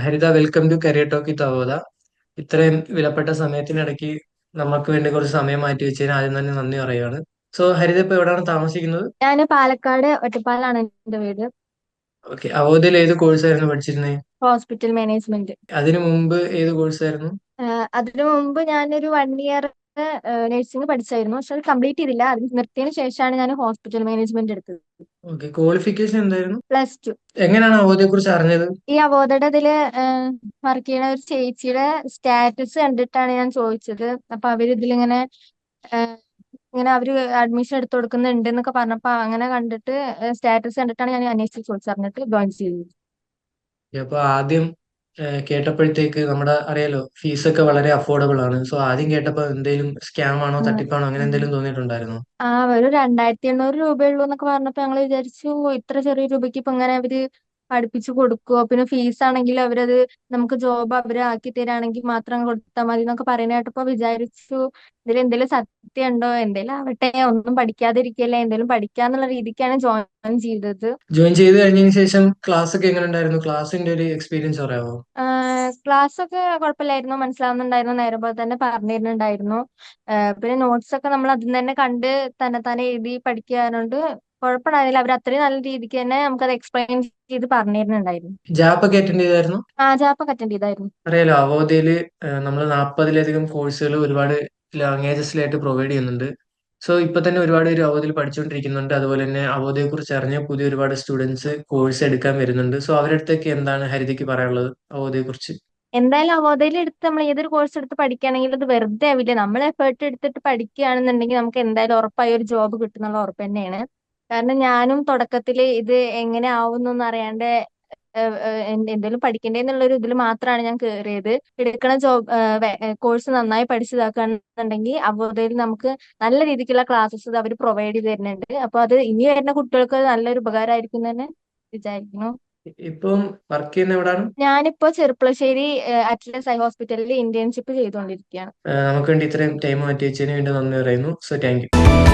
Haritha welcome to career talk തവോദ ഇത്രയും വിലപ്പെട്ട സമയത്തിനിടയ്ക്ക് നമുക്ക് വേണ്ടി കുറച്ച് സമയം മാറ്റി വെച്ചതിന് ആദ്യം തന്നെ നന്ദി പറയുകയാണ് സോ ഹരിത ഇപ്പൊ എവിടെയാണ് താമസിക്കുന്നത്? ഞാൻ പാലക്കാട് ഒറ്റപ്പാലാണ് എന്റെ വീട്. ഓക്കെ അവോധയിൽ ഏത് കോഴ്സായിരുന്നു പഠിച്ചിരുന്നത് ഹോസ്പിറ്റൽ മാനേജ്മെന്റ് അതിനു മുമ്പ് ഏത് കോഴ്സായിരുന്നു അതിനു മുമ്പ് ഞാനൊരു വൺ ഇയർ നഴ്സിംഗ് പഠിച്ചായിരുന്നു. പക്ഷെ അത് കംപ്ലീറ്റ് ചെയ്തില്ല. അത് നിർത്തിയതിനു ശേഷമാണ് ഞാൻ ഹോസ്പിറ്റൽ മാനേജ്മെന്റ് എടുത്തത്. ക്വാളിഫിക്കേഷൻ എന്തായിരുന്നു? Plus two. എങ്ങനെയാണ് അവോധയെ കുറിച്ച് അറിഞ്ഞത്? ഈ അവോധയുടെ ഇതിൽ വർക്ക് ചെയ്യുന്ന ഒരു ചേച്ചിയുടെ സ്റ്റാറ്റസ് കണ്ടിട്ടാണ് ഞാൻ ചോദിച്ചത്. അപ്പൊ അവർ ഇതിലിങ്ങനെ ഇങ്ങനെ അവർ അഡ്മിഷൻ എടുത്തു കൊടുക്കുന്നുണ്ട് എന്നൊക്കെ പറഞ്ഞപ്പോ അങ്ങനെ കണ്ടിട്ട് സ്റ്റാറ്റസ് കണ്ടിട്ടാണ് ഞാൻ അന്വേഷിച്ച് ചോദിച്ചറിഞ്ഞിട്ട് ജോയിൻ ചെയ്തത് അപ്പൊ ആദ്യം കേട്ടപ്പോഴത്തേക്ക് നമ്മുടെ അറിയാലോ ഒക്കെ വളരെ അഫോർഡബിൾ ആണ്. സോ ആദ്യം കേട്ടപ്പോ എന്തെങ്കിലും സ്കാം ആണോ തട്ടിപ്പാണോ അങ്ങനെ എന്തെങ്കിലും തോന്നിയിട്ടുണ്ടായിരുന്നോ? ആ ഒരു രണ്ടായിരത്തി എണ്ണൂറ് രൂപയുള്ളൂ എന്നൊക്കെ പറഞ്ഞപ്പോ ഞങ്ങൾ വിചാരിച്ചു ഇത്ര ചെറിയ രൂപയ്ക്ക് ഇപ്പൊ ഇങ്ങനെ അവർ പഠിപ്പിച്ചു കൊടുക്കുവോ? പിന്നെ ഫീസ് ആണെങ്കിൽ അവരത് നമുക്ക് ജോബ് അവർ ആക്കി തരാണെങ്കിൽ മാത്രം കൊടുത്താൽ മതി എന്നൊക്കെ പറയുന്ന കേട്ടപ്പോ വിചാരിച്ചു ഇതിൽ എന്തെങ്കിലും സത്യം ഉണ്ടോ? എന്തെങ്കിലും ആവട്ടെ ഒന്നും പഠിക്കാതിരിക്കല്ലേ എന്തെങ്കിലും പഠിക്കാന്നുള്ള രീതിക്കാണ് ജോയിൻ ചെയ്തത്. ജോയിൻ ചെയ്ത് കഴിഞ്ഞതിന് ശേഷം ക്ലാസ് ഒക്കെ എങ്ങനെ ഉണ്ടായിരുന്നു? ക്ലാസ്സിന്റെ ഒരു എക്സ്പീരിയൻസ് പറയാമോ? ക്ലാസ് ഒക്കെ കുഴപ്പമില്ലായിരുന്നു. മനസ്സിലാവുന്നുണ്ടായിരുന്നു. നേരെ പോലെ തന്നെ പറഞ്ഞിരുന്നുണ്ടായിരുന്നു. പിന്നെ നോട്ട്സ് ഒക്കെ നമ്മൾ അതിൽ തന്നെ കണ്ട് തന്നെ തന്നെ എഴുതി പഠിക്കാനുണ്ട്. കുഴപ്പമുണ്ടായിരുന്നില്ല. അവർ അത്രയും നല്ല രീതിക്ക് തന്നെ അത് എക്സ്പ്ലെയിൻ ചെയ്ത് പറഞ്ഞിരുന്നുണ്ടായിരുന്നു. ജാപ്പ് ഒക്കെ അറ്റൻഡ് ചെയ്തായിരുന്നു? ആ ജാപ്പ് ഒക്കെ അറ്റൻഡ് ചെയ്തായിരുന്നു. അറിയാലോ അവോധയിൽ നമ്മൾ നാൽപ്പതിലധികം കോഴ്സുകൾ ഒരുപാട് ലാംഗ്വേജസിലായിട്ട് പ്രൊവൈഡ് ചെയ്യുന്നുണ്ട്. സോ ഇപ്പൊ തന്നെ ഒരുപാട് പേര് അവോധയിൽ പഠിച്ചുകൊണ്ടിരിക്കുന്നുണ്ട് അതുപോലെ തന്നെ അവധയെ കുറിച്ച് അറിഞ്ഞ പുതിയ ഒരുപാട് സ്റ്റുഡൻസ് കോഴ്സ് എടുക്കാൻ വരുന്നുണ്ട്. സോ അവരുടെ അടുത്തേക്ക് എന്താണ് ഹരിതയ്ക്ക് പറയാനുള്ളത്? അവധയെ കുറിച്ച്. എന്തായാലും അവധയിൽ എടുത്ത് നമ്മൾ ഏതൊരു കോഴ്സ് എടുത്ത് പഠിക്കുകയാണെങ്കിൽ അത് വെറുതെ ആവില്ല. നമ്മൾ എഫേർട്ട് എടുത്തിട്ട് പഠിക്കുകയാണെന്നുണ്ടെങ്കിൽ നമുക്ക് എന്തായാലും ഉറപ്പായി ഒരു ജോബ് കിട്ടുന്നുള്ള ഉറപ്പ് തന്നെയാണ്. കാരണം ഞാനും തുടക്കത്തിൽ ഇത് എങ്ങനെ ആവുന്നു അറിയാണ്ട് ഏഹ് പഠിക്കണ്ടേന്നുള്ള ഒരു ഇതിൽ മാത്രമാണ് ഞാൻ കയറിയത് എടുക്കണ ജോബ് കോഴ്സ് നന്നായി പഠിച്ചതാക്കുകയാണെന്നുണ്ടെങ്കിൽ അവതയിൽ നമുക്ക് നല്ല രീതിക്കുള്ള ക്ലാസ്സസ് അവർ പ്രൊവൈഡ് ചെയ്ത് തരുന്നുണ്ട്. അപ്പൊ അത് ഇനി വരുന്ന കുട്ടികൾക്ക് നല്ലൊരു ഉപകാരമായിരിക്കും തന്നെ വിചാരിക്കുന്നു. ഇപ്പം വർക്ക് ചെയ്യുന്ന എവിടാണ്? ഞാനിപ്പോ ചെറുപ്പളശ്ശേരി അറ്റ്ലസ് ഐ ഹോസ്പിറ്റലിൽ ഇന്റേൺഷിപ്പ് ചെയ്തുകൊണ്ടിരിക്കുകയാണ് നമുക്ക് വേണ്ടി ഇത്രയും ടൈം മാറ്റി വെച്ചതിന് വേണ്ടി നന്ദി പറയുന്നു. So thank you.